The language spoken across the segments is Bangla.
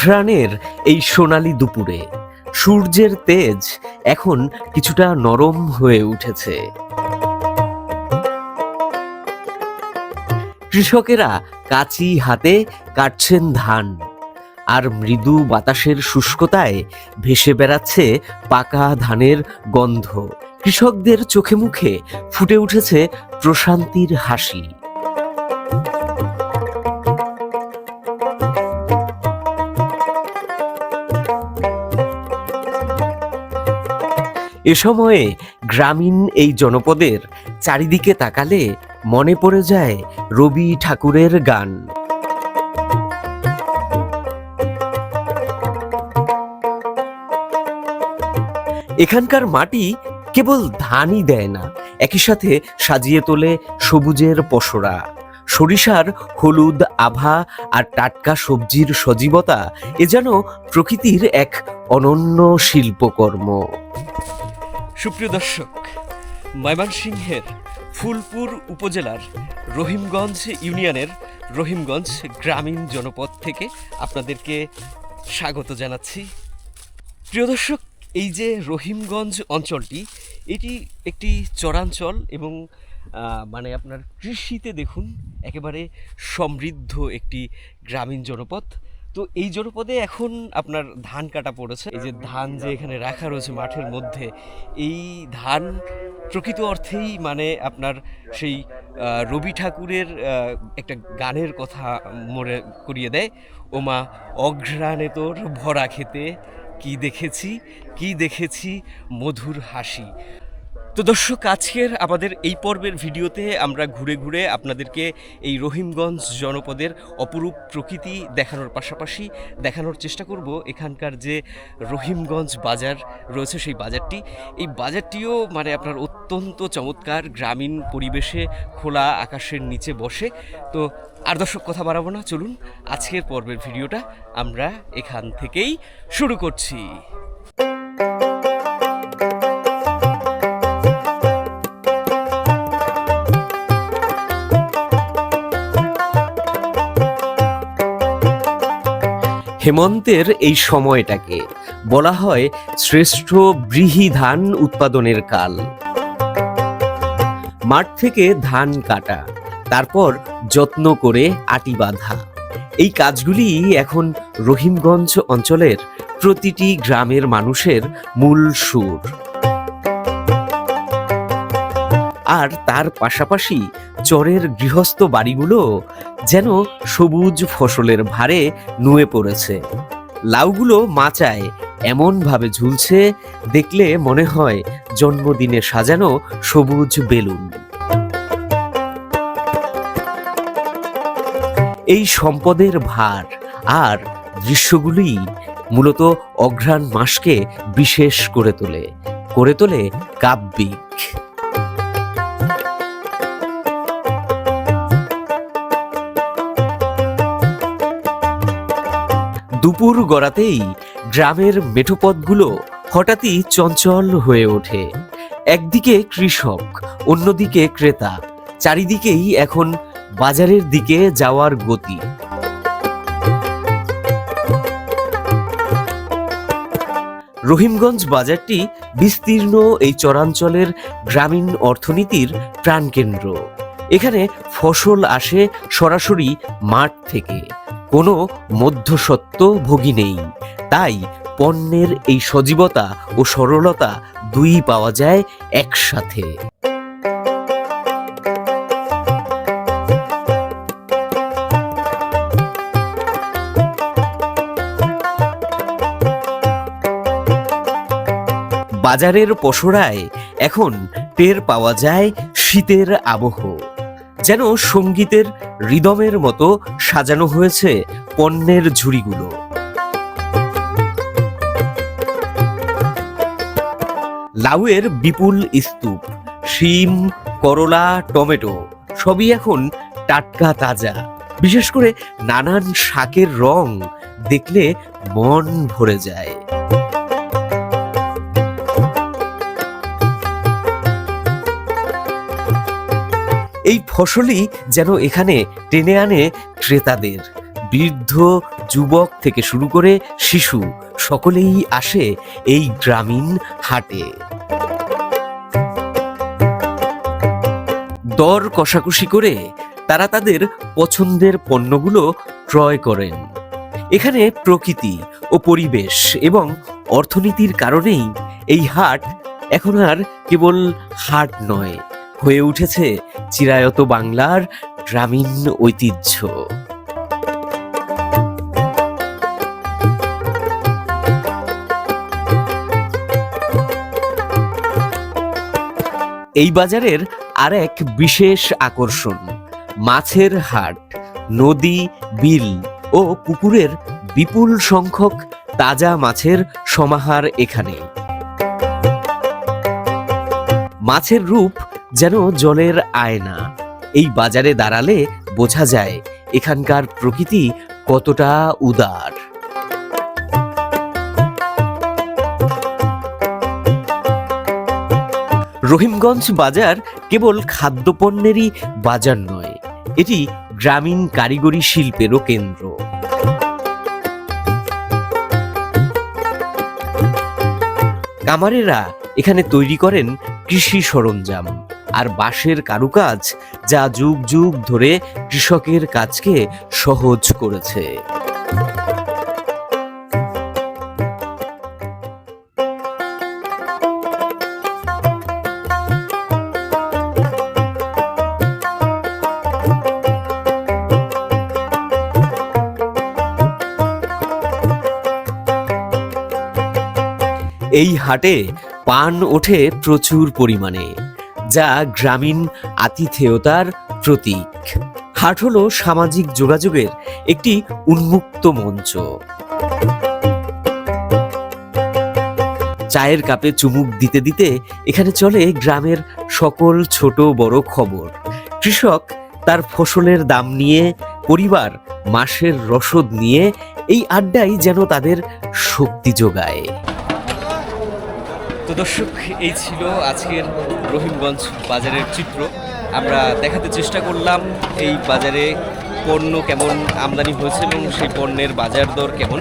অঘ্রাণের এই সোনালি দুপুরে, সূর্যের তেজ এখন কিছুটা নরম হয়ে উঠেছে। কৃষকেরা কাঁচি হাতে কাটছেন ধান, আর মৃদু বাতাসের শুষ্কতায় ভেসে বেড়াচ্ছে পাকা ধানের গন্ধ। কৃষকদের চোখে মুখে ফুটে উঠেছে প্রশান্তির হাসি। এ সময়ে গ্রামীণ এই জনপদের চারিদিকে তাকালে মনে পড়ে যায় রবি ঠাকুরের গান। এখানকার মাটি কেবল ধানই দেয় না, একই সাথে সাজিয়ে তোলে সবুজের পসরা। সরিষার হলুদ আভা আর টাটকা সবজির সজীবতা এ যেন প্রকৃতির এক অনন্য শিল্পকর্ম। সুপ্রিয় দর্শক, ময়মনসিংহের ফুলপুর উপজেলার রহিমগঞ্জ ইউনিয়নের রহিমগঞ্জ গ্রামীণ জনপদ থেকে আপনাদেরকে স্বাগত জানাচ্ছি। প্রিয় দর্শক, এই যে রহিমগঞ্জ অঞ্চলটি, এটি একটি চরাঞ্চল এবং মানে আপনার কৃষিতে দেখুন, একেবারে সমৃদ্ধ একটি গ্রামীণ জনপদ। তো এই জনপদে এখন আপনার ধান কাটা পড়েছে। এই যে ধান যে এখানে রাখা রয়েছে মাঠের মধ্যে, এই ধান প্রকৃত অর্থেই মানে আপনার সেই রবি ঠাকুরের একটা গানের কথা মনে করিয়ে দেয়, ওমা অঘ্রাণে তোর ভরা খেতে কি দেখেছি কি দেখেছি মধুর হাসি। তো দর্শক, আজকের আমাদের এই পর্বের ভিডিওতে আমরা ঘুরে ঘুরে আপনাদেরকে এই রহিমগঞ্জ জনপদের অপরূপ প্রকৃতি দেখানোর পাশাপাশি দেখানোর চেষ্টা করব এখানকার যে রহিমগঞ্জ বাজার রয়েছে, সেই বাজারটি। এই বাজারটিও মানে আপনার অত্যন্ত চমৎকার, গ্রামীণ পরিবেশে খোলা আকাশের নিচে বসে। তো আর দর্শক, কথা বাড়াবো না, চলুন আজকের পর্বের ভিডিওটা আমরা এখান থেকেই শুরু করছি। হেমন্তের এই সময়টাকে বলা হয় শ্রেষ্ঠ বৃহি ধান উৎপাদনের কাল। মাঠ থেকে ধান কাটা, তারপর যত্ন করে আটি বাঁধা। এই কাজগুলি এখন রহিমগঞ্জ অঞ্চলের প্রতিটি গ্রামের মানুষের মূল সুর। আর তার পাশাপাশি চরের গৃহস্থ বাড়িগুলো যেন সবুজ ফসলের ভারে নুয়ে পড়েছে। লাউগুলো মাচায় এমনভাবে ঝুলছে, দেখলে মনে হয় জন্মদিনে সাজানো সবুজ বেলুন। এই সম্পদের ভার আর দৃশ্যগুলি মূলত অঘ্রাণ মাসকে বিশেষ করে তোলে করে তোলে কাব্যিক। দুপুর গড়াতেই গ্রামের মেঠোপথগুলো হঠাৎই চঞ্চল হয়ে ওঠে। একদিকে কৃষক, অন্যদিকে ক্রেতা, চারিদিকেই এখন বাজারের দিকে যাওয়ার গতি। রহিমগঞ্জ বাজারটি বিস্তীর্ণ এই চরাঞ্চলের গ্রামীণ অর্থনীতির প্রাণকেন্দ্র। এখানে ফসল আসে সরাসরি মাঠ থেকে। কোনো মধ্যসত্ত্ব ভোগী নেই। তাই পণ্যের এই সজীবতা ও সরলতা দুই পাওয়া যায় একসাথে। বাজারের পসরায় এখন টের পাওয়া যায় শীতের আবহ। যেন সঙ্গীতের রিদমের মতো সাজানো হয়েছে পণ্যের ঝুড়িগুলো। লাউয়ের বিপুল স্তূপ, শিম, করলা, টমেটো, সবই এখন টাটকা তাজা। বিশেষ করে নানান শাকের রং দেখলে মন ভরে যায়। এই ফসলই যেন এখানে টেনে আনে ক্রেতাদের। বৃদ্ধ, যুবক থেকে শুরু করে শিশু সকলেই আসে এই গ্রামীণ হাটে। দর কষাকষি করে তারা তাদের পছন্দের পণ্যগুলো ক্রয় করেন। এখানে প্রকৃতি ও পরিবেশ এবং অর্থনীতির কারণেই এই হাট এখন আর কেবল হাট নয় হয়ে উঠেছে চিরায়ত বাংলার গ্রামীণ ঐতিহ্য। এই বাজারের আর এক বিশেষ আকর্ষণ, মাছের হাট, নদী, বিল ও পুকুরের বিপুল সংখ্যক তাজা মাছের সমাহার এখানে। মাছের রূপ যেন জলের আয়না। এই বাজারে দাঁড়ালে বোঝা যায় এখানকার প্রকৃতি কতটা উদার। রহিমগঞ্জ বাজার কেবল খাদ্যপণ্যেরই বাজার নয়, এটি গ্রামীণ কারিগরি শিল্পেরও কেন্দ্র। কামারেরা এখানে তৈরি করেন কৃষি সরঞ্জাম। আর বাঁশের কারুকাজ যা যুগ যুগ ধরে কৃষকের কাজকে সহজ করেছে। এই হাটে পান ওঠে প্রচুর পরিমাণে। যা গ্রামীণ আতিথেয়তার প্রতীক। হাট হলো সামাজিক যোগাযোগের একটি উন্মুক্ত মঞ্চ। চায়ের কাপে চুমুক দিতে দিতে এখানে চলে গ্রামের সকল ছোট বড় খবর। কৃষক তার ফসলের দাম নিয়ে, পরিবার মাসের রসদ নিয়ে এই আড্ডাই যেন তাদের শক্তি যোগায়। তো দর্শক, এই ছিল আজকের রহিমগঞ্জ বাজারের চিত্র। আমরা দেখাতে চেষ্টা করলাম এই বাজারে পণ্য কেমন আমদানি হয়েছে এবং সেই পণ্যের বাজার দর কেমন।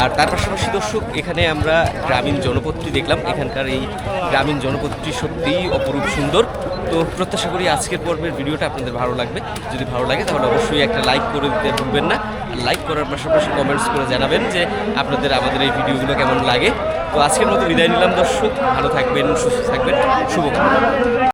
আর তার পাশাপাশি দর্শক, এখানে আমরা গ্রামীণ জনপদটি দেখলাম। এখানকার এই গ্রামীণ জনপদটি সত্যিই অপরূপ সুন্দর। তো প্রত্যাশা করি আজকের পর্বের ভিডিওটা আপনাদের ভালো লাগবে। যদি ভালো লাগে তাহলে অবশ্যই একটা লাইক করে দিতে ভুলবেন না। লাইক করার পাশাপাশি কমেন্টস করে জানাবেন যে আপনাদের, আমাদের এই ভিডিওগুলো কেমন লাগে। তো আজকের মতো বিদায় নিলাম দর্শক। ভালো থাকবেন সুস্থ থাকবেন। শুভকামনা।